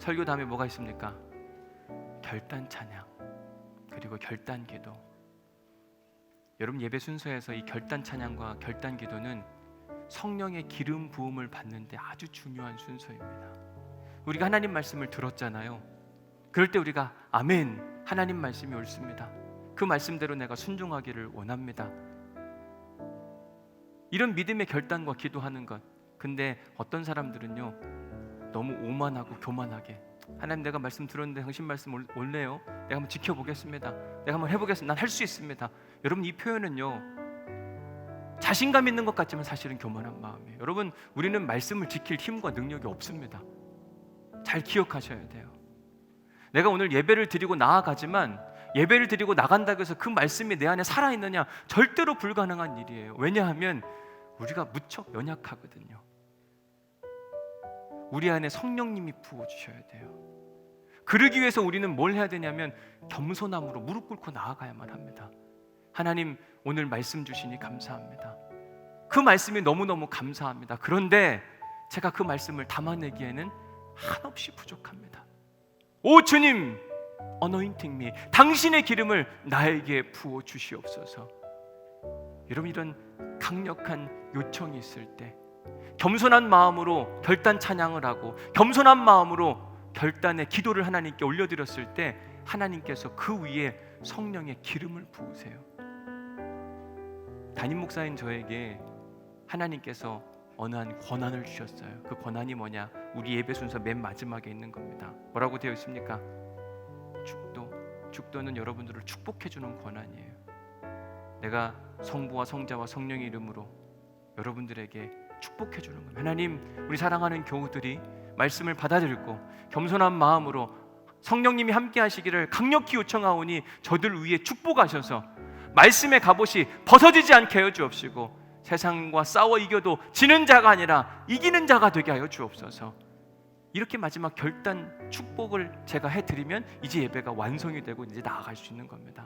설교 다음에 뭐가 있습니까? 결단 찬양 그리고 결단 기도. 여러분 예배 순서에서 이 결단 찬양과 결단 기도는 성령의 기름 부음을 받는데 아주 중요한 순서입니다. 우리가 하나님 말씀을 들었잖아요. 그럴 때 우리가 아멘 하나님 말씀이 옳습니다. 그 말씀대로 내가 순종하기를 원합니다. 이런 믿음의 결단과 기도하는 것. 근데 어떤 사람들은요 너무 오만하고 교만하게 하나님 내가 말씀 들었는데 당신 말씀 올- 옳네요. 내가 한번 지켜보겠습니다. 내가 한번 해보겠습니다. 난 할 수 있습니다. 여러분 이 표현은요 자신감 있는 것 같지만 사실은 교만한 마음이에요. 여러분 우리는 말씀을 지킬 힘과 능력이 없습니다. 잘 기억하셔야 돼요. 내가 오늘 예배를 드리고 나아가지만 예배를 드리고 나간다고 해서 그 말씀이 내 안에 살아 있느냐 절대로 불가능한 일이에요. 왜냐하면 우리가 무척 연약하거든요. 우리 안에 성령님이 부어 주셔야 돼요. 그러기 위해서 우리는 뭘 해야 되냐면 겸손함으로 무릎 꿇고 나아가야만 합니다. 하나님 오늘 말씀 주시니 감사합니다. 그 말씀이 너무너무 감사합니다. 그런데 제가 그 말씀을 담아내기에는 한없이 부족합니다. 오 주님, 어노인팅 미 당신의 기름을 나에게 부어 주시옵소서. 여러분 이런 강력한 요청이 있을 때 겸손한 마음으로 결단 찬양을 하고 겸손한 마음으로 결단의 기도를 하나님께 올려드렸을 때 하나님께서 그 위에 성령의 기름을 부으세요. 담임 목사인 저에게 하나님께서 어느 한 권한을 주셨어요. 그 권한이 뭐냐? 우리 예배 순서 맨 마지막에 있는 겁니다. 뭐라고 되어 있습니까? 축도. 축도는 여러분들을 축복해 주는 권한이에요. 내가 성부와 성자와 성령의 이름으로 여러분들에게 축복해 주는 겁니다. 하나님, 우리 사랑하는 교우들이 말씀을 받아들고 겸손한 마음으로 성령님이 함께 하시기를 강력히 요청하오니 저들 위에 축복하셔서 말씀의 갑옷이 벗어지지 않게 하여 주옵시고 세상과 싸워 이겨도 지는 자가 아니라 이기는 자가 되게 하여 주옵소서. 이렇게 마지막 결단 축복을 제가 해드리면 이제 예배가 완성이 되고 이제 나아갈 수 있는 겁니다.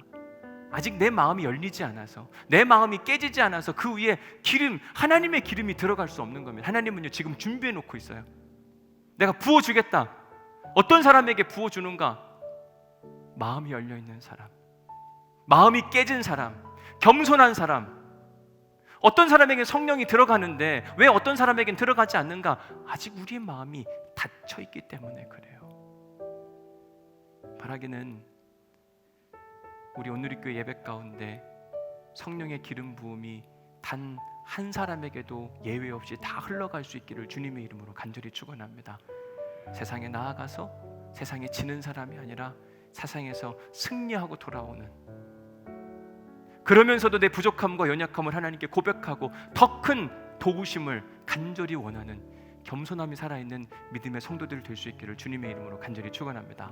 아직 내 마음이 열리지 않아서 내 마음이 깨지지 않아서 그 위에 기름 하나님의 기름이 들어갈 수 없는 겁니다. 하나님은요 지금 준비해 놓고 있어요. 내가 부어 주겠다. 어떤 사람에게 부어 주는가? 마음이 열려 있는 사람. 마음이 깨진 사람. 겸손한 사람. 어떤 사람에게 성령이 들어가는데 왜 어떤 사람에겐 들어가지 않는가? 아직 우리의 마음이 닫혀 있기 때문에 그래요. 바라기는 우리 오늘리교회 예배 가운데 성령의 기름 부음이 단 한 사람에게도 예외 없이 다 흘러갈 수 있기를 주님의 이름으로 간절히 축원합니다. 세상에 나아가서 세상에 지는 사람이 아니라 세상에서 승리하고 돌아오는 그러면서도 내 부족함과 연약함을 하나님께 고백하고 더 큰 도우심을 간절히 원하는 겸손함이 살아있는 믿음의 성도들 될 수 있기를 주님의 이름으로 간절히 축원합니다.